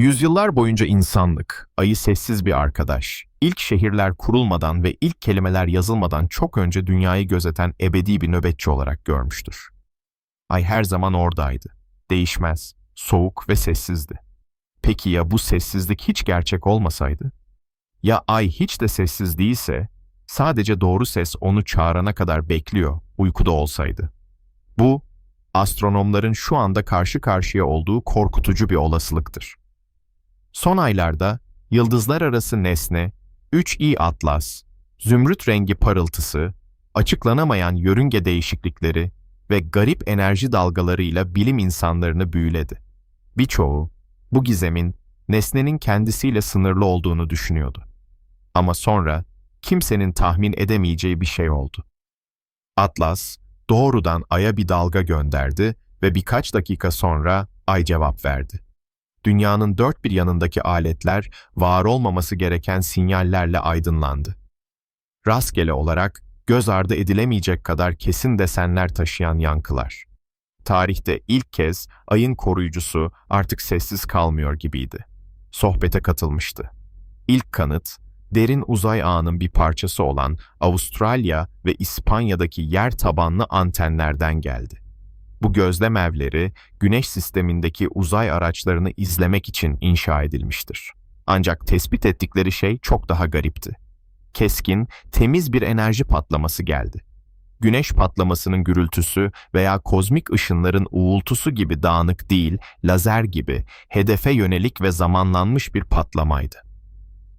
Yüzyıllar boyunca insanlık, ayı sessiz bir arkadaş, ilk şehirler kurulmadan ve ilk kelimeler yazılmadan çok önce dünyayı gözeten ebedi bir nöbetçi olarak görmüştür. Ay her zaman oradaydı. Değişmez, soğuk ve sessizdi. Peki ya bu sessizlik hiç gerçek olmasaydı? Ya ay hiç de sessiz değilse, sadece doğru ses onu çağırana kadar bekliyor, uykuda olsaydı? Bu, astronomların şu anda karşı karşıya olduğu korkutucu bir olasılıktır. Son aylarda yıldızlar arası nesne, 3i atlas, zümrüt rengi parıltısı, açıklanamayan yörünge değişiklikleri ve garip enerji dalgalarıyla bilim insanlarını büyüledi. Birçoğu bu gizemin nesnenin kendisiyle sınırlı olduğunu düşünüyordu. Ama sonra kimsenin tahmin edemeyeceği bir şey oldu. Atlas doğrudan Ay'a bir dalga gönderdi ve birkaç dakika sonra Ay cevap verdi. Dünyanın dört bir yanındaki aletler var olmaması gereken sinyallerle aydınlandı. Rastgele olarak göz ardı edilemeyecek kadar kesin desenler taşıyan yankılar. Tarihte ilk kez ayın koruyucusu artık sessiz kalmıyor gibiydi. Sohbete katılmıştı. İlk kanıt, derin uzay ağının bir parçası olan Avustralya ve İspanya'daki yer tabanlı antenlerden geldi. Bu gözlem evleri Güneş sistemindeki uzay araçlarını izlemek için inşa edilmiştir. Ancak tespit ettikleri şey çok daha garipti. Keskin, temiz bir enerji patlaması geldi. Güneş patlamasının gürültüsü veya kozmik ışınların uğultusu gibi dağınık değil, lazer gibi hedefe yönelik ve zamanlanmış bir patlamaydı.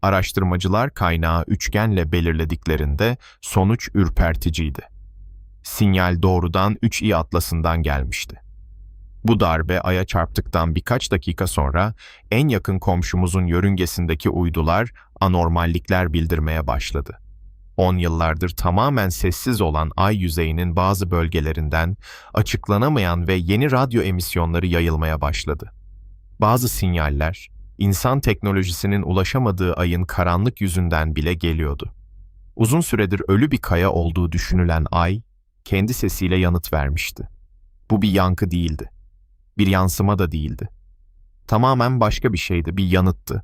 Araştırmacılar kaynağı üçgenle belirlediklerinde sonuç ürperticiydi. Sinyal doğrudan 3i atlasından gelmişti. Bu darbe Ay'a çarptıktan birkaç dakika sonra en yakın komşumuzun yörüngesindeki uydular anormallikler bildirmeye başladı. 10 yıllardır tamamen sessiz olan Ay yüzeyinin bazı bölgelerinden açıklanamayan ve yeni radyo emisyonları yayılmaya başladı. Bazı sinyaller, insan teknolojisinin ulaşamadığı Ay'ın karanlık yüzünden bile geliyordu. Uzun süredir ölü bir kaya olduğu düşünülen Ay, kendi sesiyle yanıt vermişti. Bu bir yankı değildi. Bir yansıma da değildi. Tamamen başka bir şeydi, bir yanıttı.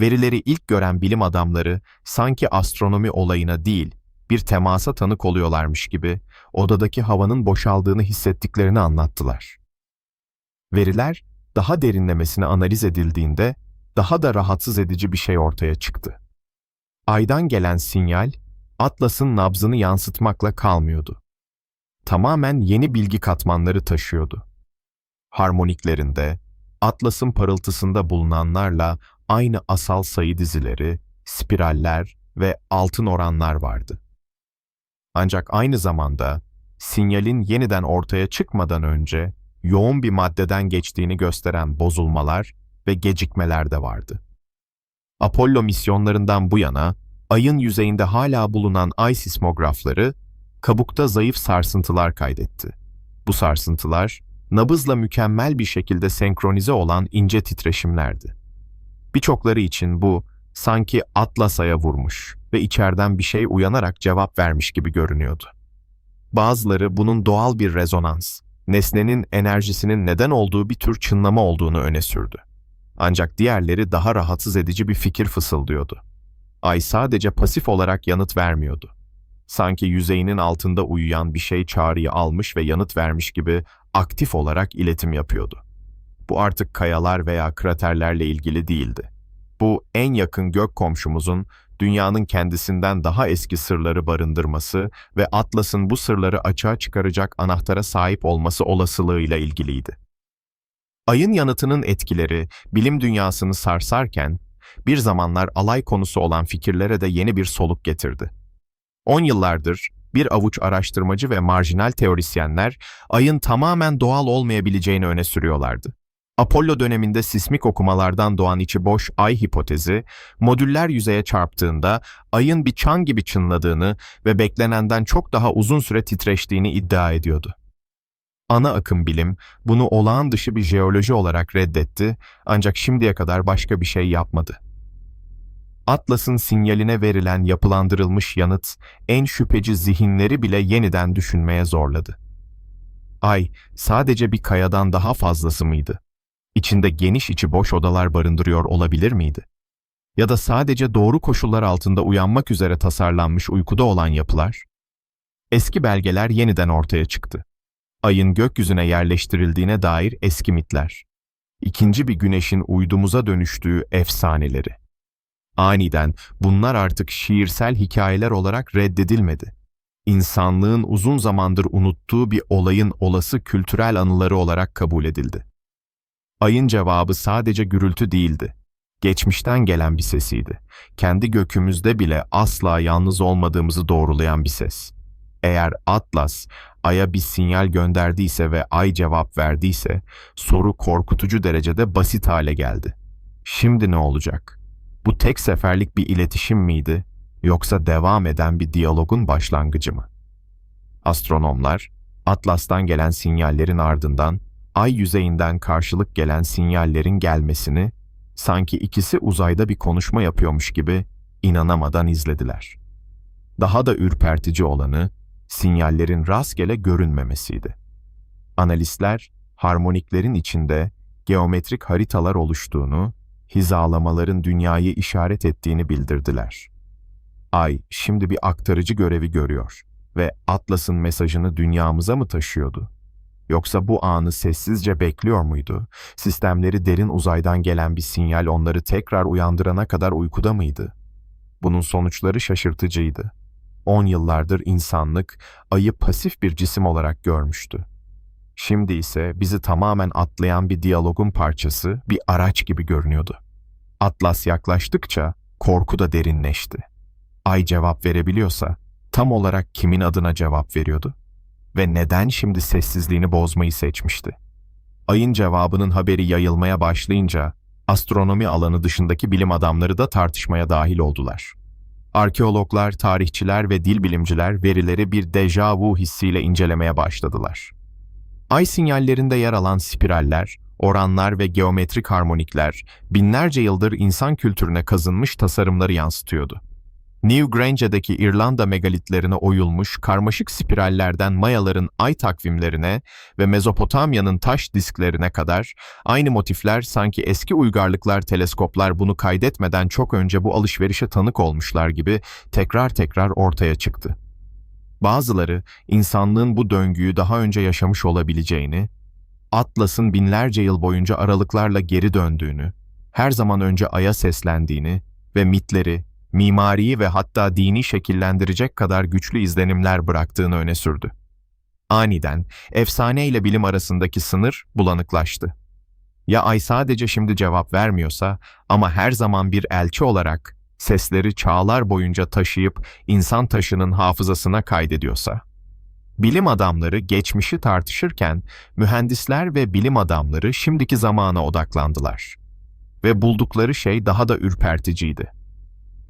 Verileri ilk gören bilim adamları sanki astronomi olayına değil, bir temasa tanık oluyorlarmış gibi odadaki havanın boşaldığını hissettiklerini anlattılar. Veriler daha derinlemesine analiz edildiğinde daha da rahatsız edici bir şey ortaya çıktı. Aydan gelen sinyal Atlas'ın nabzını yansıtmakla kalmıyordu tamamen yeni bilgi katmanları taşıyordu. Harmoniklerinde, Atlas'ın parıltısında bulunanlarla aynı asal sayı dizileri, spiraller ve altın oranlar vardı. Ancak aynı zamanda sinyalin yeniden ortaya çıkmadan önce yoğun bir maddeden geçtiğini gösteren bozulmalar ve gecikmeler de vardı. Apollo misyonlarından bu yana ayın yüzeyinde hala bulunan ay sismografları kabukta zayıf sarsıntılar kaydetti. Bu sarsıntılar, nabızla mükemmel bir şekilde senkronize olan ince titreşimlerdi. Birçokları için bu, sanki Atlas'a vurmuş ve içeriden bir şey uyanarak cevap vermiş gibi görünüyordu. Bazıları bunun doğal bir rezonans, nesnenin enerjisinin neden olduğu bir tür çınlama olduğunu öne sürdü. Ancak diğerleri daha rahatsız edici bir fikir fısıldıyordu. Ay sadece pasif olarak yanıt vermiyordu. Sanki yüzeyinin altında uyuyan bir şey çağrıyı almış ve yanıt vermiş gibi aktif olarak iletim yapıyordu. Bu artık kayalar veya kraterlerle ilgili değildi. Bu en yakın gök komşumuzun dünyanın kendisinden daha eski sırları barındırması ve Atlas'ın bu sırları açığa çıkaracak anahtara sahip olması olasılığıyla ilgiliydi. Ayın yanıtının etkileri bilim dünyasını sarsarken bir zamanlar alay konusu olan fikirlere de yeni bir soluk getirdi. 10 yıllardır bir avuç araştırmacı ve marjinal teorisyenler ayın tamamen doğal olmayabileceğini öne sürüyorlardı. Apollo döneminde sismik okumalardan doğan içi boş ay hipotezi, modüller yüzeye çarptığında ayın bir çan gibi çınladığını ve beklenenden çok daha uzun süre titreştiğini iddia ediyordu. Ana akım bilim bunu olağan dışı bir jeoloji olarak reddetti ancak şimdiye kadar başka bir şey yapmadı. Atlas'ın sinyaline verilen yapılandırılmış yanıt, en şüpheci zihinleri bile yeniden düşünmeye zorladı. Ay, sadece bir kayadan daha fazlası mıydı? içinde geniş içi boş odalar barındırıyor olabilir miydi? Ya da sadece doğru koşullar altında uyanmak üzere tasarlanmış uykuda olan yapılar? Eski belgeler yeniden ortaya çıktı. Ayın gökyüzüne yerleştirildiğine dair eski mitler. İkinci bir güneşin uydumuza dönüştüğü efsaneleri. Aniden bunlar artık şiirsel hikayeler olarak reddedilmedi. İnsanlığın uzun zamandır unuttuğu bir olayın olası kültürel anıları olarak kabul edildi. Ayın cevabı sadece gürültü değildi. Geçmişten gelen bir sesiydi. Kendi gökümüzde bile asla yalnız olmadığımızı doğrulayan bir ses. Eğer Atlas, Ay'a bir sinyal gönderdiyse ve Ay cevap verdiyse, soru korkutucu derecede basit hale geldi. Şimdi ne olacak? Bu tek seferlik bir iletişim miydi, yoksa devam eden bir diyalogun başlangıcı mı? Astronomlar, Atlas'tan gelen sinyallerin ardından ay yüzeyinden karşılık gelen sinyallerin gelmesini, sanki ikisi uzayda bir konuşma yapıyormuş gibi inanamadan izlediler. Daha da ürpertici olanı, sinyallerin rastgele görünmemesiydi. Analistler, harmoniklerin içinde geometrik haritalar oluştuğunu, hizalamaların dünyayı işaret ettiğini bildirdiler. Ay şimdi bir aktarıcı görevi görüyor ve Atlas'ın mesajını dünyamıza mı taşıyordu? Yoksa bu anı sessizce bekliyor muydu? Sistemleri derin uzaydan gelen bir sinyal onları tekrar uyandırana kadar uykuda mıydı? Bunun sonuçları şaşırtıcıydı. On yıllardır insanlık ayı pasif bir cisim olarak görmüştü. Şimdi ise bizi tamamen atlayan bir diyalogun parçası, bir araç gibi görünüyordu. Atlas yaklaştıkça korku da derinleşti. Ay cevap verebiliyorsa tam olarak kimin adına cevap veriyordu? Ve neden şimdi sessizliğini bozmayı seçmişti? Ayın cevabının haberi yayılmaya başlayınca astronomi alanı dışındaki bilim adamları da tartışmaya dahil oldular. Arkeologlar, tarihçiler ve dil bilimciler verileri bir deja vu hissiyle incelemeye başladılar. Ay sinyallerinde yer alan spiraller, oranlar ve geometrik harmonikler binlerce yıldır insan kültürüne kazınmış tasarımları yansıtıyordu. New Grange'deki İrlanda megalitlerine oyulmuş karmaşık spirallerden Mayaların ay takvimlerine ve Mezopotamya'nın taş disklerine kadar aynı motifler sanki eski uygarlıklar teleskoplar bunu kaydetmeden çok önce bu alışverişe tanık olmuşlar gibi tekrar tekrar ortaya çıktı. Bazıları insanlığın bu döngüyü daha önce yaşamış olabileceğini, Atlas'ın binlerce yıl boyunca aralıklarla geri döndüğünü, her zaman önce Ay'a seslendiğini ve mitleri, mimariyi ve hatta dini şekillendirecek kadar güçlü izlenimler bıraktığını öne sürdü. Aniden efsane ile bilim arasındaki sınır bulanıklaştı. Ya Ay sadece şimdi cevap vermiyorsa ama her zaman bir elçi olarak sesleri çağlar boyunca taşıyıp insan taşının hafızasına kaydediyorsa. Bilim adamları geçmişi tartışırken mühendisler ve bilim adamları şimdiki zamana odaklandılar. Ve buldukları şey daha da ürperticiydi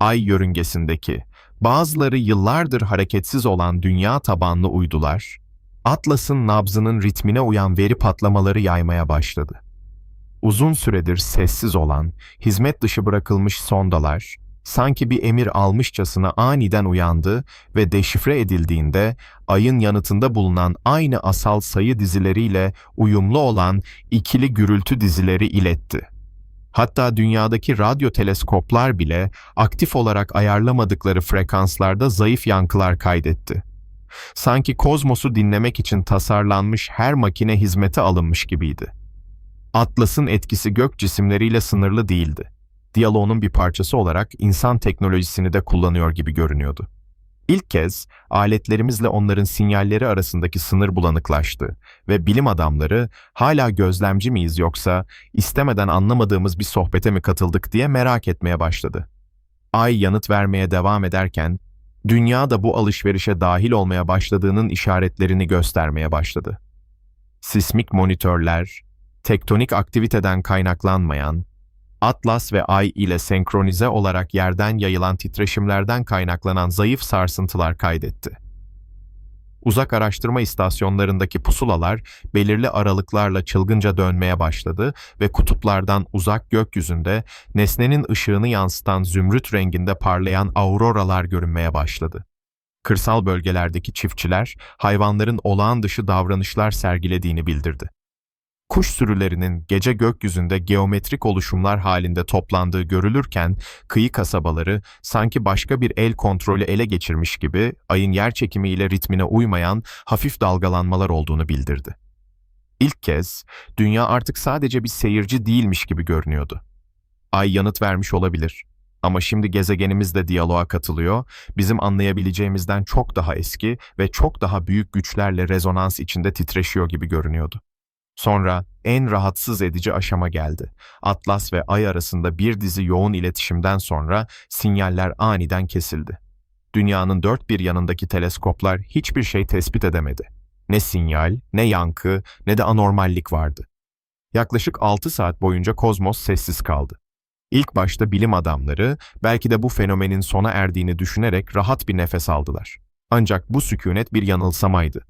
ay yörüngesindeki, bazıları yıllardır hareketsiz olan dünya tabanlı uydular, Atlas'ın nabzının ritmine uyan veri patlamaları yaymaya başladı. Uzun süredir sessiz olan, hizmet dışı bırakılmış sondalar, sanki bir emir almışçasına aniden uyandı ve deşifre edildiğinde ayın yanıtında bulunan aynı asal sayı dizileriyle uyumlu olan ikili gürültü dizileri iletti. Hatta dünyadaki radyo teleskoplar bile aktif olarak ayarlamadıkları frekanslarda zayıf yankılar kaydetti. Sanki kozmosu dinlemek için tasarlanmış her makine hizmete alınmış gibiydi. Atlas'ın etkisi gök cisimleriyle sınırlı değildi. Diyaloğunun bir parçası olarak insan teknolojisini de kullanıyor gibi görünüyordu. İlk kez aletlerimizle onların sinyalleri arasındaki sınır bulanıklaştı ve bilim adamları hala gözlemci miyiz yoksa istemeden anlamadığımız bir sohbete mi katıldık diye merak etmeye başladı. Ay yanıt vermeye devam ederken dünya da bu alışverişe dahil olmaya başladığının işaretlerini göstermeye başladı. Sismik monitörler, tektonik aktiviteden kaynaklanmayan, Atlas ve Ay ile senkronize olarak yerden yayılan titreşimlerden kaynaklanan zayıf sarsıntılar kaydetti. Uzak araştırma istasyonlarındaki pusulalar belirli aralıklarla çılgınca dönmeye başladı ve kutuplardan uzak gökyüzünde nesnenin ışığını yansıtan zümrüt renginde parlayan auroralar görünmeye başladı. Kırsal bölgelerdeki çiftçiler hayvanların olağan dışı davranışlar sergilediğini bildirdi. Kuş sürülerinin gece gökyüzünde geometrik oluşumlar halinde toplandığı görülürken, kıyı kasabaları sanki başka bir el kontrolü ele geçirmiş gibi ayın yer çekimiyle ritmine uymayan hafif dalgalanmalar olduğunu bildirdi. İlk kez dünya artık sadece bir seyirci değilmiş gibi görünüyordu. Ay yanıt vermiş olabilir. Ama şimdi gezegenimiz de diyaloğa katılıyor, bizim anlayabileceğimizden çok daha eski ve çok daha büyük güçlerle rezonans içinde titreşiyor gibi görünüyordu. Sonra en rahatsız edici aşama geldi. Atlas ve Ay arasında bir dizi yoğun iletişimden sonra sinyaller aniden kesildi. Dünyanın dört bir yanındaki teleskoplar hiçbir şey tespit edemedi. Ne sinyal, ne yankı, ne de anormallik vardı. Yaklaşık 6 saat boyunca kozmos sessiz kaldı. İlk başta bilim adamları belki de bu fenomenin sona erdiğini düşünerek rahat bir nefes aldılar. Ancak bu sükunet bir yanılsamaydı.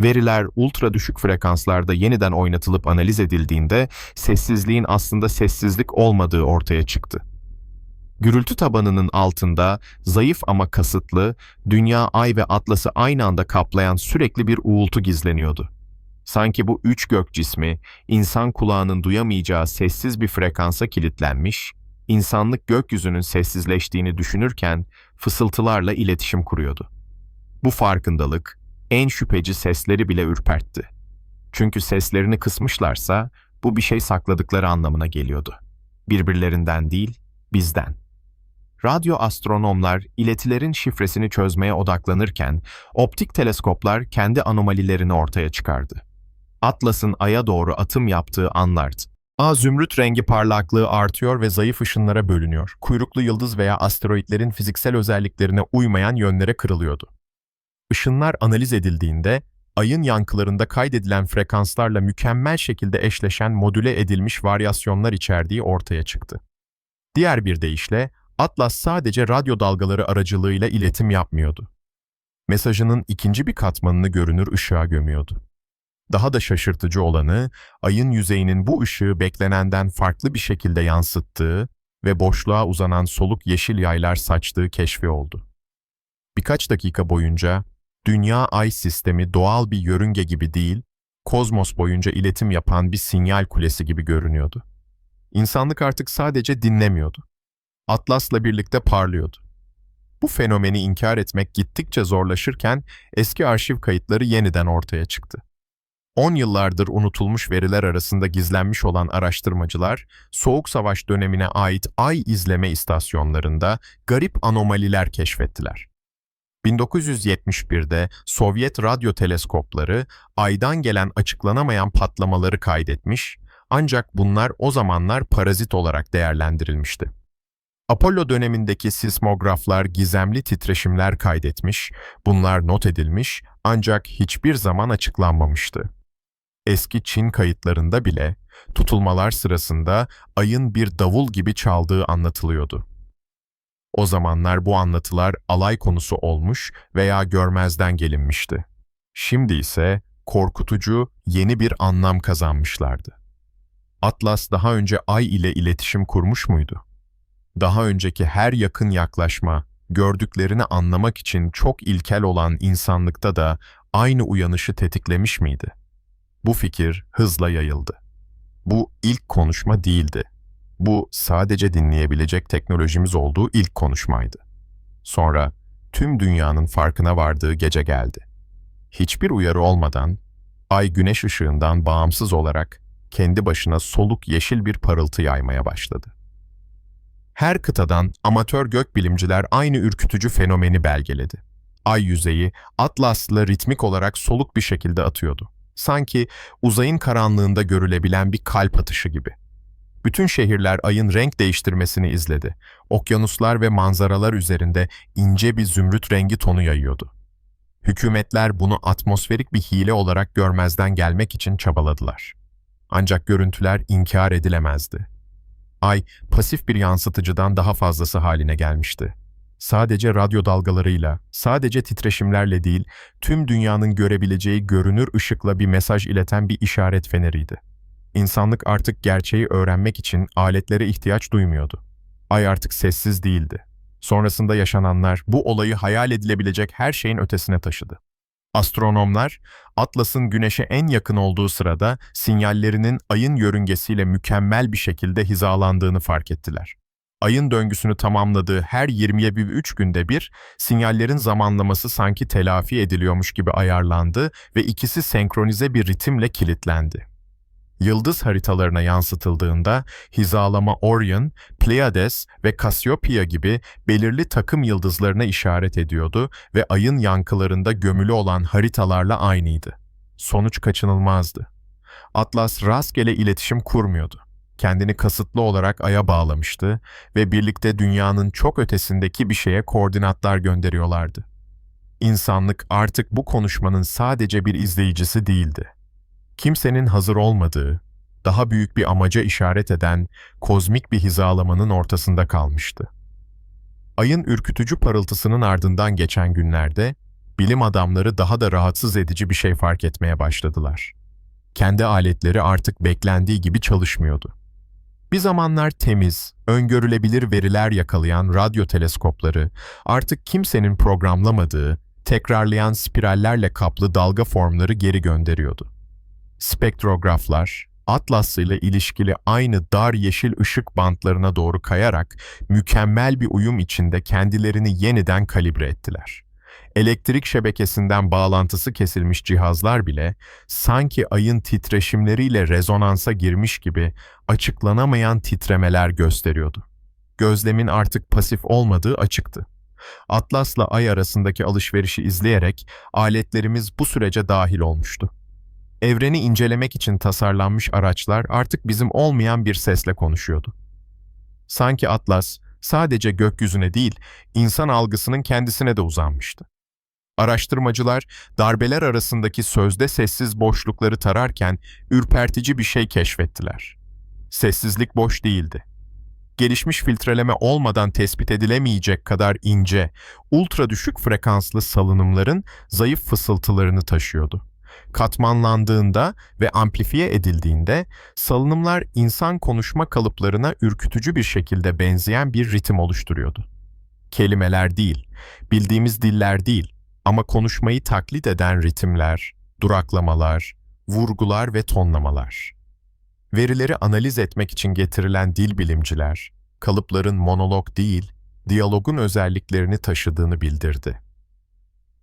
Veriler ultra düşük frekanslarda yeniden oynatılıp analiz edildiğinde sessizliğin aslında sessizlik olmadığı ortaya çıktı. Gürültü tabanının altında zayıf ama kasıtlı, dünya, ay ve atlası aynı anda kaplayan sürekli bir uğultu gizleniyordu. Sanki bu üç gök cismi, insan kulağının duyamayacağı sessiz bir frekansa kilitlenmiş, insanlık gökyüzünün sessizleştiğini düşünürken fısıltılarla iletişim kuruyordu. Bu farkındalık, en şüpheci sesleri bile ürpertti. Çünkü seslerini kısmışlarsa bu bir şey sakladıkları anlamına geliyordu. Birbirlerinden değil, bizden. Radyo astronomlar iletilerin şifresini çözmeye odaklanırken optik teleskoplar kendi anomalilerini ortaya çıkardı. Atlas'ın Ay'a doğru atım yaptığı anlardı. A zümrüt rengi parlaklığı artıyor ve zayıf ışınlara bölünüyor. Kuyruklu yıldız veya asteroitlerin fiziksel özelliklerine uymayan yönlere kırılıyordu. Işınlar analiz edildiğinde ayın yankılarında kaydedilen frekanslarla mükemmel şekilde eşleşen modüle edilmiş varyasyonlar içerdiği ortaya çıktı. Diğer bir deyişle Atlas sadece radyo dalgaları aracılığıyla iletim yapmıyordu. Mesajının ikinci bir katmanını görünür ışığa gömüyordu. Daha da şaşırtıcı olanı, ayın yüzeyinin bu ışığı beklenenden farklı bir şekilde yansıttığı ve boşluğa uzanan soluk yeşil yaylar saçtığı keşfi oldu. Birkaç dakika boyunca Dünya-Ay sistemi doğal bir yörünge gibi değil, kozmos boyunca iletim yapan bir sinyal kulesi gibi görünüyordu. İnsanlık artık sadece dinlemiyordu. Atlas'la birlikte parlıyordu. Bu fenomeni inkar etmek gittikçe zorlaşırken eski arşiv kayıtları yeniden ortaya çıktı. 10 yıllardır unutulmuş veriler arasında gizlenmiş olan araştırmacılar, Soğuk Savaş dönemine ait ay izleme istasyonlarında garip anomaliler keşfettiler. 1971'de Sovyet radyo teleskopları aydan gelen açıklanamayan patlamaları kaydetmiş, ancak bunlar o zamanlar parazit olarak değerlendirilmişti. Apollo dönemindeki sismograflar gizemli titreşimler kaydetmiş, bunlar not edilmiş ancak hiçbir zaman açıklanmamıştı. Eski Çin kayıtlarında bile tutulmalar sırasında ayın bir davul gibi çaldığı anlatılıyordu. O zamanlar bu anlatılar alay konusu olmuş veya görmezden gelinmişti. Şimdi ise korkutucu yeni bir anlam kazanmışlardı. Atlas daha önce ay ile iletişim kurmuş muydu? Daha önceki her yakın yaklaşma, gördüklerini anlamak için çok ilkel olan insanlıkta da aynı uyanışı tetiklemiş miydi? Bu fikir hızla yayıldı. Bu ilk konuşma değildi. Bu sadece dinleyebilecek teknolojimiz olduğu ilk konuşmaydı. Sonra tüm dünyanın farkına vardığı gece geldi. Hiçbir uyarı olmadan, ay güneş ışığından bağımsız olarak kendi başına soluk yeşil bir parıltı yaymaya başladı. Her kıtadan amatör gökbilimciler aynı ürkütücü fenomeni belgeledi. Ay yüzeyi atlasla ritmik olarak soluk bir şekilde atıyordu. Sanki uzayın karanlığında görülebilen bir kalp atışı gibi. Bütün şehirler ayın renk değiştirmesini izledi. Okyanuslar ve manzaralar üzerinde ince bir zümrüt rengi tonu yayıyordu. Hükümetler bunu atmosferik bir hile olarak görmezden gelmek için çabaladılar. Ancak görüntüler inkar edilemezdi. Ay, pasif bir yansıtıcıdan daha fazlası haline gelmişti. Sadece radyo dalgalarıyla, sadece titreşimlerle değil, tüm dünyanın görebileceği görünür ışıkla bir mesaj ileten bir işaret feneriydi. İnsanlık artık gerçeği öğrenmek için aletlere ihtiyaç duymuyordu. Ay artık sessiz değildi. Sonrasında yaşananlar bu olayı hayal edilebilecek her şeyin ötesine taşıdı. Astronomlar, Atlas'ın Güneş'e en yakın olduğu sırada sinyallerinin Ay'ın yörüngesiyle mükemmel bir şekilde hizalandığını fark ettiler. Ay'ın döngüsünü tamamladığı her 20'ye bir 3 günde bir, sinyallerin zamanlaması sanki telafi ediliyormuş gibi ayarlandı ve ikisi senkronize bir ritimle kilitlendi. Yıldız haritalarına yansıtıldığında hizalama Orion, Pleiades ve Cassiopeia gibi belirli takım yıldızlarına işaret ediyordu ve ayın yankılarında gömülü olan haritalarla aynıydı. Sonuç kaçınılmazdı. Atlas rastgele iletişim kurmuyordu. Kendini kasıtlı olarak aya bağlamıştı ve birlikte dünyanın çok ötesindeki bir şeye koordinatlar gönderiyorlardı. İnsanlık artık bu konuşmanın sadece bir izleyicisi değildi kimsenin hazır olmadığı, daha büyük bir amaca işaret eden kozmik bir hizalamanın ortasında kalmıştı. Ayın ürkütücü parıltısının ardından geçen günlerde bilim adamları daha da rahatsız edici bir şey fark etmeye başladılar. Kendi aletleri artık beklendiği gibi çalışmıyordu. Bir zamanlar temiz, öngörülebilir veriler yakalayan radyo teleskopları artık kimsenin programlamadığı, tekrarlayan spirallerle kaplı dalga formları geri gönderiyordu. Spektrograflar, Atlas ile ilişkili aynı dar yeşil ışık bantlarına doğru kayarak mükemmel bir uyum içinde kendilerini yeniden kalibre ettiler. Elektrik şebekesinden bağlantısı kesilmiş cihazlar bile sanki ayın titreşimleriyle rezonansa girmiş gibi açıklanamayan titremeler gösteriyordu. Gözlemin artık pasif olmadığı açıktı. Atlas'la ay arasındaki alışverişi izleyerek aletlerimiz bu sürece dahil olmuştu. Evreni incelemek için tasarlanmış araçlar artık bizim olmayan bir sesle konuşuyordu. Sanki Atlas sadece gökyüzüne değil, insan algısının kendisine de uzanmıştı. Araştırmacılar darbeler arasındaki sözde sessiz boşlukları tararken ürpertici bir şey keşfettiler. Sessizlik boş değildi. Gelişmiş filtreleme olmadan tespit edilemeyecek kadar ince, ultra düşük frekanslı salınımların zayıf fısıltılarını taşıyordu katmanlandığında ve amplifiye edildiğinde salınımlar insan konuşma kalıplarına ürkütücü bir şekilde benzeyen bir ritim oluşturuyordu. Kelimeler değil, bildiğimiz diller değil ama konuşmayı taklit eden ritimler, duraklamalar, vurgular ve tonlamalar. Verileri analiz etmek için getirilen dil bilimciler, kalıpların monolog değil, diyalogun özelliklerini taşıdığını bildirdi.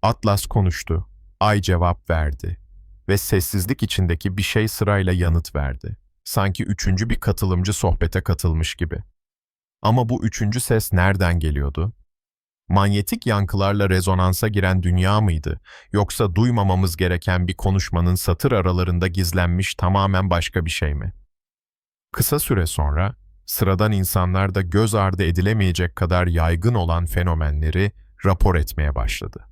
Atlas konuştu, Ay cevap verdi ve sessizlik içindeki bir şey sırayla yanıt verdi. Sanki üçüncü bir katılımcı sohbete katılmış gibi. Ama bu üçüncü ses nereden geliyordu? Manyetik yankılarla rezonansa giren dünya mıydı, yoksa duymamamız gereken bir konuşmanın satır aralarında gizlenmiş tamamen başka bir şey mi? Kısa süre sonra, sıradan insanlar da göz ardı edilemeyecek kadar yaygın olan fenomenleri rapor etmeye başladı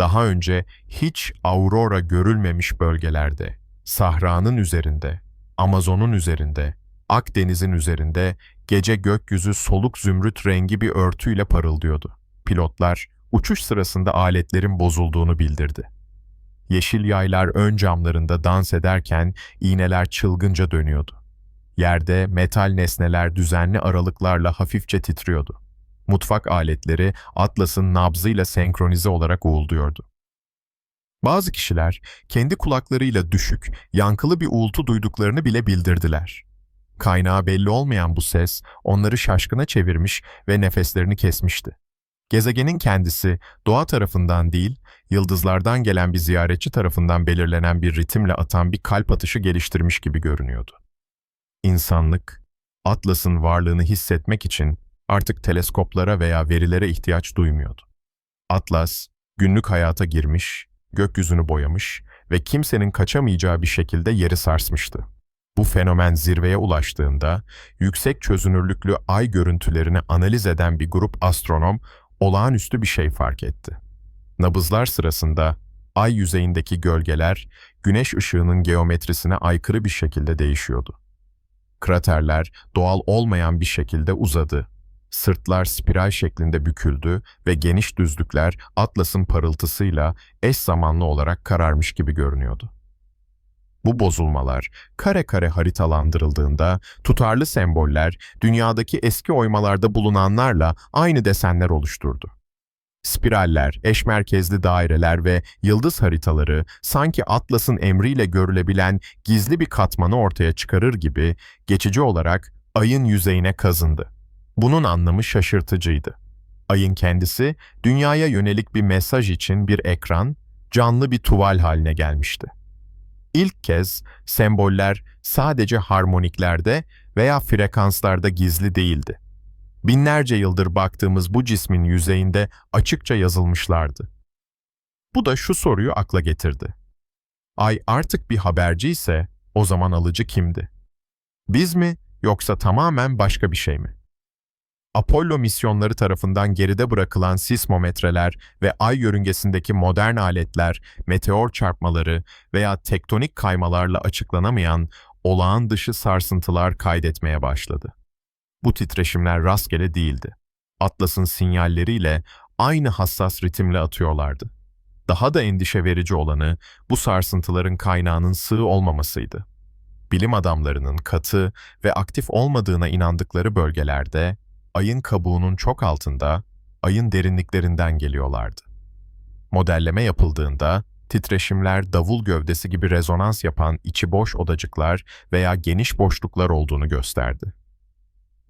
daha önce hiç aurora görülmemiş bölgelerde, Sahra'nın üzerinde, Amazon'un üzerinde, Akdeniz'in üzerinde gece gökyüzü soluk zümrüt rengi bir örtüyle parıldıyordu. Pilotlar uçuş sırasında aletlerin bozulduğunu bildirdi. Yeşil yaylar ön camlarında dans ederken iğneler çılgınca dönüyordu. Yerde metal nesneler düzenli aralıklarla hafifçe titriyordu mutfak aletleri Atlas'ın nabzıyla senkronize olarak uğulduyordu. Bazı kişiler kendi kulaklarıyla düşük, yankılı bir uğultu duyduklarını bile bildirdiler. Kaynağı belli olmayan bu ses onları şaşkına çevirmiş ve nefeslerini kesmişti. Gezegenin kendisi doğa tarafından değil, yıldızlardan gelen bir ziyaretçi tarafından belirlenen bir ritimle atan bir kalp atışı geliştirmiş gibi görünüyordu. İnsanlık, Atlas'ın varlığını hissetmek için artık teleskoplara veya verilere ihtiyaç duymuyordu. Atlas, günlük hayata girmiş, gökyüzünü boyamış ve kimsenin kaçamayacağı bir şekilde yeri sarsmıştı. Bu fenomen zirveye ulaştığında, yüksek çözünürlüklü ay görüntülerini analiz eden bir grup astronom olağanüstü bir şey fark etti. Nabızlar sırasında ay yüzeyindeki gölgeler, güneş ışığının geometrisine aykırı bir şekilde değişiyordu. Kraterler doğal olmayan bir şekilde uzadı Sırtlar spiral şeklinde büküldü ve geniş düzlükler Atlas'ın parıltısıyla eş zamanlı olarak kararmış gibi görünüyordu. Bu bozulmalar kare kare haritalandırıldığında tutarlı semboller dünyadaki eski oymalarda bulunanlarla aynı desenler oluşturdu. Spiraller, eşmerkezli daireler ve yıldız haritaları sanki Atlas'ın emriyle görülebilen gizli bir katmanı ortaya çıkarır gibi geçici olarak ayın yüzeyine kazındı. Bunun anlamı şaşırtıcıydı. Ayın kendisi dünyaya yönelik bir mesaj için bir ekran, canlı bir tuval haline gelmişti. İlk kez semboller sadece harmoniklerde veya frekanslarda gizli değildi. Binlerce yıldır baktığımız bu cismin yüzeyinde açıkça yazılmışlardı. Bu da şu soruyu akla getirdi. Ay artık bir haberci ise o zaman alıcı kimdi? Biz mi yoksa tamamen başka bir şey mi? Apollo misyonları tarafından geride bırakılan sismometreler ve ay yörüngesindeki modern aletler, meteor çarpmaları veya tektonik kaymalarla açıklanamayan olağan dışı sarsıntılar kaydetmeye başladı. Bu titreşimler rastgele değildi. Atlas'ın sinyalleriyle aynı hassas ritimle atıyorlardı. Daha da endişe verici olanı bu sarsıntıların kaynağının sığ olmamasıydı. Bilim adamlarının katı ve aktif olmadığına inandıkları bölgelerde ayın kabuğunun çok altında, ayın derinliklerinden geliyorlardı. Modelleme yapıldığında titreşimler davul gövdesi gibi rezonans yapan içi boş odacıklar veya geniş boşluklar olduğunu gösterdi.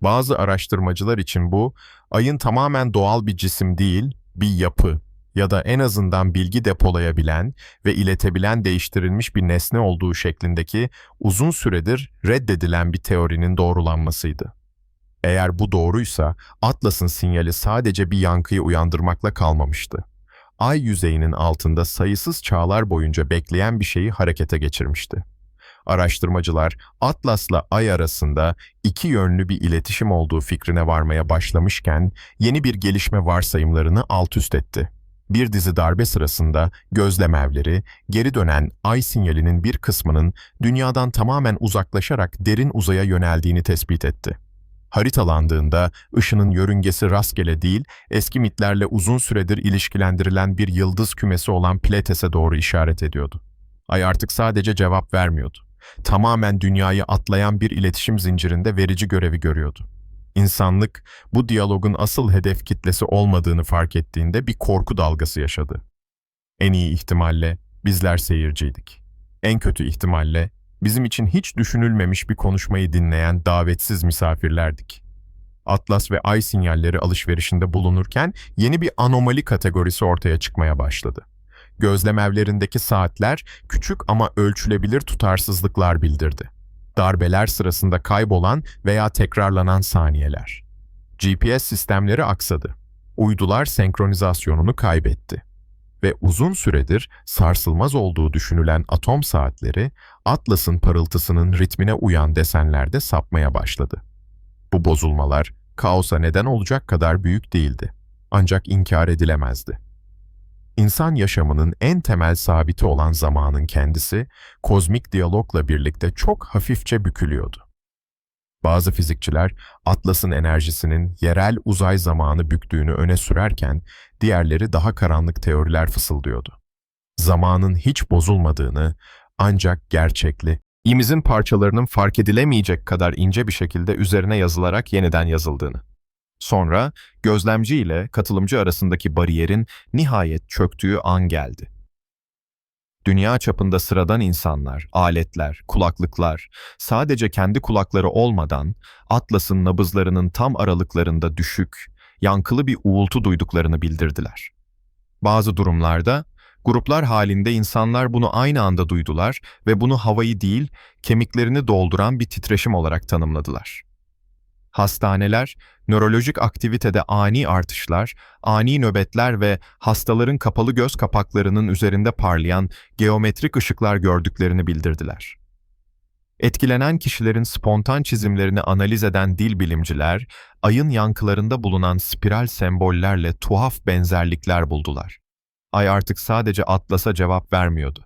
Bazı araştırmacılar için bu, ayın tamamen doğal bir cisim değil, bir yapı ya da en azından bilgi depolayabilen ve iletebilen değiştirilmiş bir nesne olduğu şeklindeki uzun süredir reddedilen bir teorinin doğrulanmasıydı. Eğer bu doğruysa, Atlas'ın sinyali sadece bir yankıyı uyandırmakla kalmamıştı. Ay yüzeyinin altında sayısız çağlar boyunca bekleyen bir şeyi harekete geçirmişti. Araştırmacılar Atlas'la Ay arasında iki yönlü bir iletişim olduğu fikrine varmaya başlamışken yeni bir gelişme varsayımlarını alt üst etti. Bir dizi darbe sırasında gözlem evleri geri dönen ay sinyalinin bir kısmının dünyadan tamamen uzaklaşarak derin uzaya yöneldiğini tespit etti. Haritalandığında ışının yörüngesi rastgele değil, eski mitlerle uzun süredir ilişkilendirilen bir yıldız kümesi olan Pletes'e doğru işaret ediyordu. Ay artık sadece cevap vermiyordu. Tamamen dünyayı atlayan bir iletişim zincirinde verici görevi görüyordu. İnsanlık bu diyalogun asıl hedef kitlesi olmadığını fark ettiğinde bir korku dalgası yaşadı. En iyi ihtimalle bizler seyirciydik. En kötü ihtimalle bizim için hiç düşünülmemiş bir konuşmayı dinleyen davetsiz misafirlerdik. Atlas ve ay sinyalleri alışverişinde bulunurken yeni bir anomali kategorisi ortaya çıkmaya başladı. Gözlem evlerindeki saatler küçük ama ölçülebilir tutarsızlıklar bildirdi. Darbeler sırasında kaybolan veya tekrarlanan saniyeler. GPS sistemleri aksadı. Uydular senkronizasyonunu kaybetti. Ve uzun süredir sarsılmaz olduğu düşünülen atom saatleri Atlas'ın parıltısının ritmine uyan desenlerde sapmaya başladı. Bu bozulmalar kaosa neden olacak kadar büyük değildi. Ancak inkar edilemezdi. İnsan yaşamının en temel sabiti olan zamanın kendisi, kozmik diyalogla birlikte çok hafifçe bükülüyordu. Bazı fizikçiler Atlas'ın enerjisinin yerel uzay zamanı büktüğünü öne sürerken, diğerleri daha karanlık teoriler fısıldıyordu. Zamanın hiç bozulmadığını, ancak gerçekli, imizin parçalarının fark edilemeyecek kadar ince bir şekilde üzerine yazılarak yeniden yazıldığını. Sonra gözlemci ile katılımcı arasındaki bariyerin nihayet çöktüğü an geldi. Dünya çapında sıradan insanlar, aletler, kulaklıklar, sadece kendi kulakları olmadan Atlas'ın nabızlarının tam aralıklarında düşük, yankılı bir uğultu duyduklarını bildirdiler. Bazı durumlarda gruplar halinde insanlar bunu aynı anda duydular ve bunu havayı değil, kemiklerini dolduran bir titreşim olarak tanımladılar. Hastaneler, nörolojik aktivitede ani artışlar, ani nöbetler ve hastaların kapalı göz kapaklarının üzerinde parlayan geometrik ışıklar gördüklerini bildirdiler. Etkilenen kişilerin spontan çizimlerini analiz eden dil bilimciler, ayın yankılarında bulunan spiral sembollerle tuhaf benzerlikler buldular. Ay artık sadece Atlas'a cevap vermiyordu.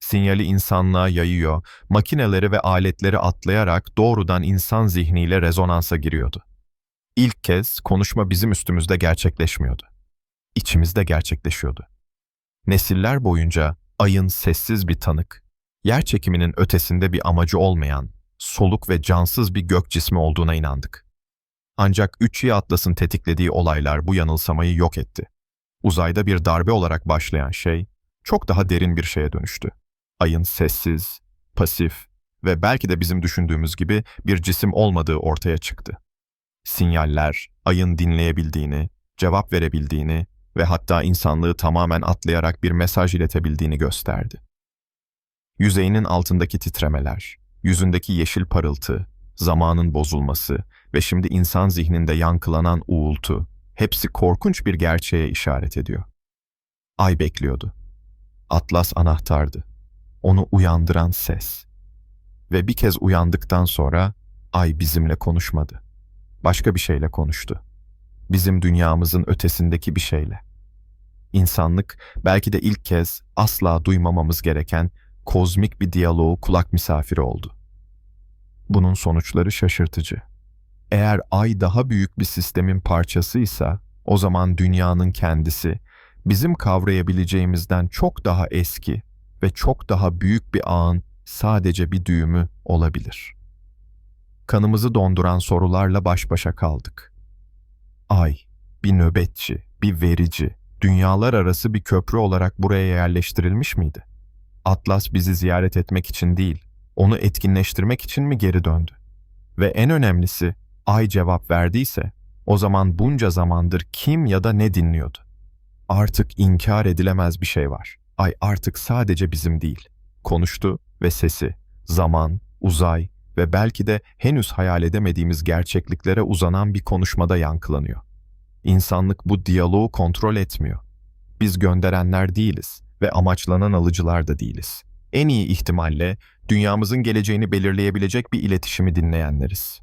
Sinyali insanlığa yayıyor, makineleri ve aletleri atlayarak doğrudan insan zihniyle rezonansa giriyordu. İlk kez konuşma bizim üstümüzde gerçekleşmiyordu. İçimizde gerçekleşiyordu. Nesiller boyunca ayın sessiz bir tanık, yer çekiminin ötesinde bir amacı olmayan, soluk ve cansız bir gök cismi olduğuna inandık. Ancak 3 Atlas'ın tetiklediği olaylar bu yanılsamayı yok etti. Uzayda bir darbe olarak başlayan şey, çok daha derin bir şeye dönüştü. Ayın sessiz, pasif ve belki de bizim düşündüğümüz gibi bir cisim olmadığı ortaya çıktı. Sinyaller, ayın dinleyebildiğini, cevap verebildiğini ve hatta insanlığı tamamen atlayarak bir mesaj iletebildiğini gösterdi. Yüzeyinin altındaki titremeler, yüzündeki yeşil parıltı, zamanın bozulması ve şimdi insan zihninde yankılanan uğultu, hepsi korkunç bir gerçeğe işaret ediyor. Ay bekliyordu. Atlas anahtardı. Onu uyandıran ses. Ve bir kez uyandıktan sonra ay bizimle konuşmadı. Başka bir şeyle konuştu. Bizim dünyamızın ötesindeki bir şeyle. İnsanlık belki de ilk kez asla duymamamız gereken kozmik bir diyaloğu kulak misafiri oldu. Bunun sonuçları şaşırtıcı. Eğer ay daha büyük bir sistemin parçasıysa, o zaman dünyanın kendisi bizim kavrayabileceğimizden çok daha eski ve çok daha büyük bir ağın sadece bir düğümü olabilir. Kanımızı donduran sorularla baş başa kaldık. Ay, bir nöbetçi, bir verici, dünyalar arası bir köprü olarak buraya yerleştirilmiş miydi? Atlas bizi ziyaret etmek için değil, onu etkinleştirmek için mi geri döndü? Ve en önemlisi, Ay cevap verdiyse, o zaman bunca zamandır kim ya da ne dinliyordu? Artık inkar edilemez bir şey var. Ay artık sadece bizim değil. Konuştu ve sesi, zaman, uzay ve belki de henüz hayal edemediğimiz gerçekliklere uzanan bir konuşmada yankılanıyor. İnsanlık bu diyaloğu kontrol etmiyor. Biz gönderenler değiliz ve amaçlanan alıcılar da değiliz. En iyi ihtimalle dünyamızın geleceğini belirleyebilecek bir iletişimi dinleyenleriz.